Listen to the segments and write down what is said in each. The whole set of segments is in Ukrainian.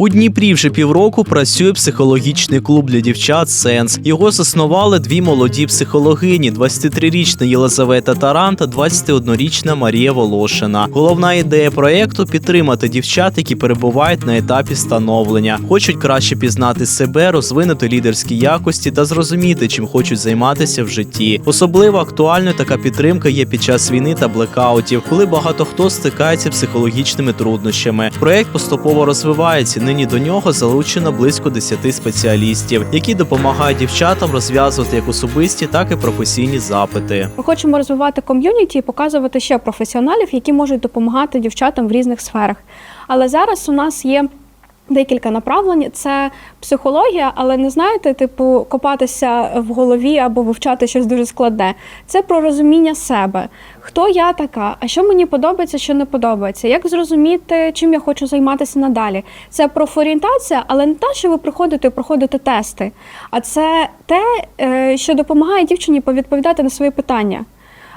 У Дніпрі вже півроку працює психологічний клуб для дівчат Сенс. Його заснували дві молоді психологині: 23-річна Єлизавета Таран та 21-річна Марія Волошина. Головна ідея проекту підтримати дівчат, які перебувають на етапі становлення, хочуть краще пізнати себе, розвинути лідерські якості та зрозуміти, чим хочуть займатися в житті. Особливо актуальною така підтримка є під час війни та блекаутів, коли багато хто стикається психологічними труднощами. Проект поступово розвивається. Нині до нього залучено близько 10 спеціалістів, які допомагають дівчатам розв'язувати як особисті, так і професійні запити. Ми хочемо розвивати ком'юніті і показувати ще професіоналів, які можуть допомагати дівчатам в різних сферах. Але зараз у нас є. Декілька направлень це психологія, але не знаєте, типу, копатися в голові або вивчати щось дуже складне. Це про розуміння себе. Хто я така, а що мені подобається, що не подобається, як зрозуміти, чим я хочу займатися надалі. Це профорієнтація, але не те, що ви приходите і проходите тести, а це те, е, що допомагає дівчині повідповідати на свої питання.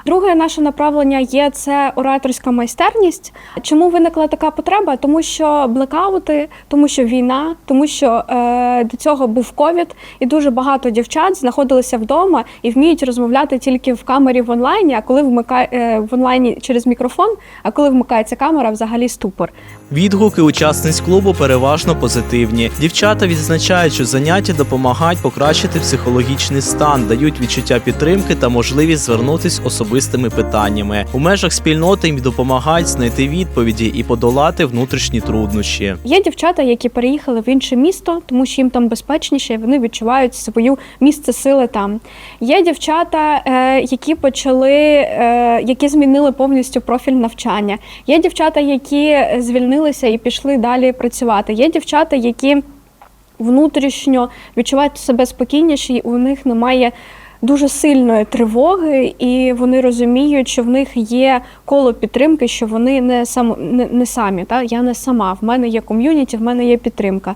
Друге наше направлення є це ораторська майстерність. Чому виникла така потреба? Тому що блекаути, тому що війна, тому що е, до цього був ковід, і дуже багато дівчат знаходилися вдома і вміють розмовляти тільки в камері в онлайні. А коли вмикає е, в онлайні через мікрофон, а коли вмикається камера, взагалі ступор. Відгуки учасниць клубу переважно позитивні. Дівчата відзначають, що заняття допомагають покращити психологічний стан, дають відчуття підтримки та можливість звернутись особистими питаннями. У межах спільноти їм допомагають знайти відповіді і подолати внутрішні труднощі. Є дівчата, які переїхали в інше місто, тому що їм там безпечніше, і вони відчувають свою місце сили там. Є дівчата, е, які почали, е, які змінили повністю профіль навчання. Є дівчата, які звільнилися і пішли далі працювати. Є дівчата, які внутрішньо відчувають себе спокійніше, і у них немає. Дуже сильної тривоги, і вони розуміють, що в них є коло підтримки, що вони не сам не, не самі. Та я не сама. В мене є ком'юніті, в мене є підтримка.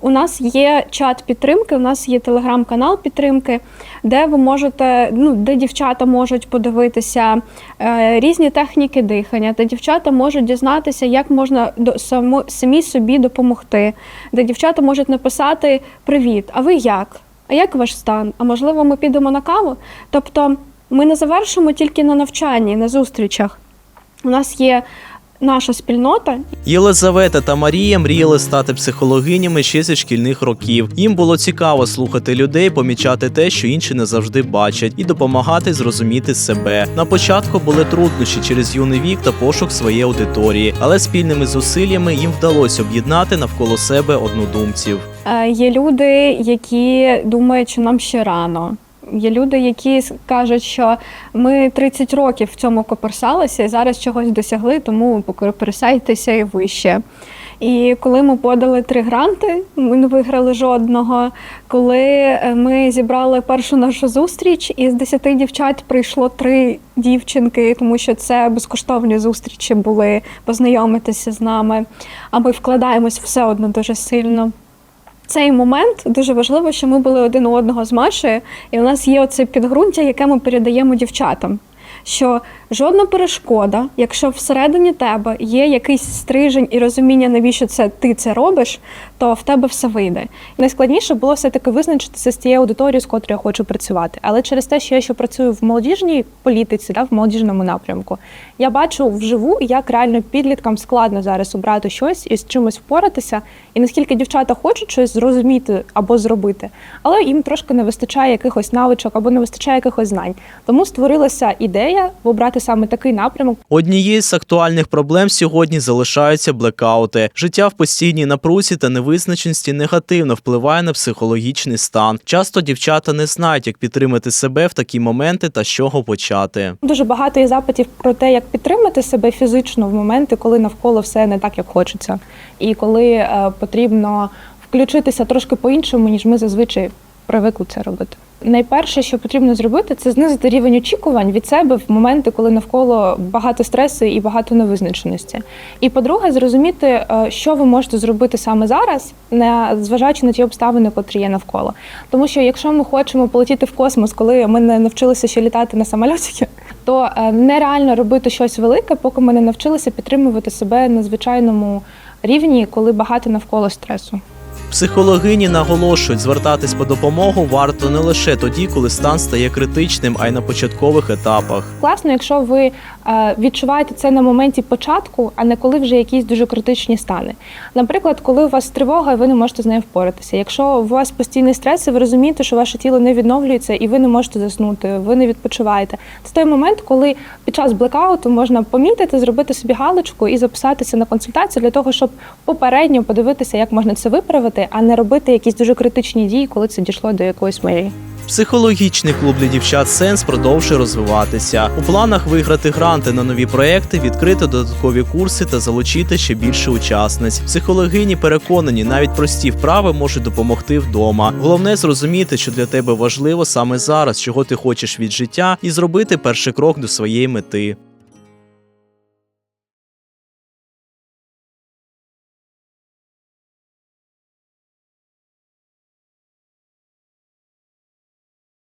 У нас є чат підтримки, у нас є телеграм-канал підтримки, де ви можете, ну де дівчата можуть подивитися е, різні техніки дихання, де дівчата можуть дізнатися, як можна до само, самі собі допомогти, де дівчата можуть написати Привіт, а ви як? А як ваш стан? А можливо, ми підемо на каву? Тобто ми не завершимо тільки на навчанні, на зустрічах. У нас є наша спільнота, Єлизавета та Марія мріяли стати психологинями ще зі шкільних років. Їм було цікаво слухати людей, помічати те, що інші не завжди бачать, і допомагати зрозуміти себе. На початку були труднощі через юний вік та пошук своєї аудиторії, але спільними зусиллями їм вдалося об'єднати навколо себе однодумців. Е, Є люди, які думають, що нам ще рано. Є люди, які кажуть, що ми 30 років в цьому коперсалися і зараз чогось досягли, тому коперсайтеся і вище. І коли ми подали три гранти, ми не виграли жодного. Коли е, ми зібрали першу нашу зустріч, із 10 дівчат прийшло три дівчинки, тому що це безкоштовні зустрічі були познайомитися з нами. А ми вкладаємось все одно дуже сильно цей момент дуже важливо, що ми були один у одного з Машею, і у нас є оце підґрунтя, яке ми передаємо дівчатам. Що жодна перешкода, якщо всередині тебе є якийсь стрижень і розуміння, навіщо це ти це робиш, то в тебе все вийде. Найскладніше було все-таки визначитися з тією аудиторією, з котрою я хочу працювати. Але через те, що я ще працюю в молодіжній політиці, да, в молодіжному напрямку, я бачу вживу, як реально підліткам складно зараз обрати щось і з чимось впоратися, і наскільки дівчата хочуть щось зрозуміти або зробити, але їм трошки не вистачає якихось навичок або не вистачає якихось знань. Тому створилася ідея обрати саме такий напрямок. Однією з актуальних проблем сьогодні залишаються блекаути. Життя в постійній напрузі та невизначеності негативно впливає на психологічний стан. Часто дівчата не знають, як підтримати себе в такі моменти та з чого почати. Дуже багато є запитів про те, як підтримати себе фізично в моменти, коли навколо все не так, як хочеться, і коли е, потрібно включитися трошки по-іншому, ніж ми зазвичай привикли це робити. Найперше, що потрібно зробити, це знизити рівень очікувань від себе в моменти, коли навколо багато стресу і багато невизначеності. І по-друге, зрозуміти, е, що ви можете зробити саме зараз, не зважаючи на ті обставини, котрі є навколо. Тому що якщо ми хочемо полетіти в космос, коли ми не навчилися ще літати на самольоті, то е, нереально робити щось велике, поки ми не навчилися підтримувати себе на звичайному рівні, коли багато навколо стресу. Психологині наголошують, звертатись по допомогу варто не лише тоді, коли стан стає критичним, а й на початкових етапах. Класно, якщо ви е, відчуваєте це на моменті початку, а не коли вже якісь дуже критичні стани. Наприклад, коли у вас тривога, ви не можете з нею впоратися. Якщо у вас постійний стрес, і ви розумієте, що ваше тіло не відновлюється і ви не можете заснути, ви не відпочиваєте. Це той момент, коли під час блекауту можна помітити, зробити собі галочку і записатися на консультацію для того, щоб попередньо подивитися, як можна це виправити, а не робити якісь дуже критичні дії, коли це дійшло до якоїсь межі. Психологічний клуб для дівчат Сенс продовжує розвиватися. У планах виграти гранти на нові проекти, відкрити додаткові курси та залучити ще більше учасниць. Психологині переконані, навіть прості вправи можуть допомогти вдома. Головне зрозуміти, що для тебе важливо саме зараз, чого ти хочеш від життя, і зробити перший крок до своєї мети.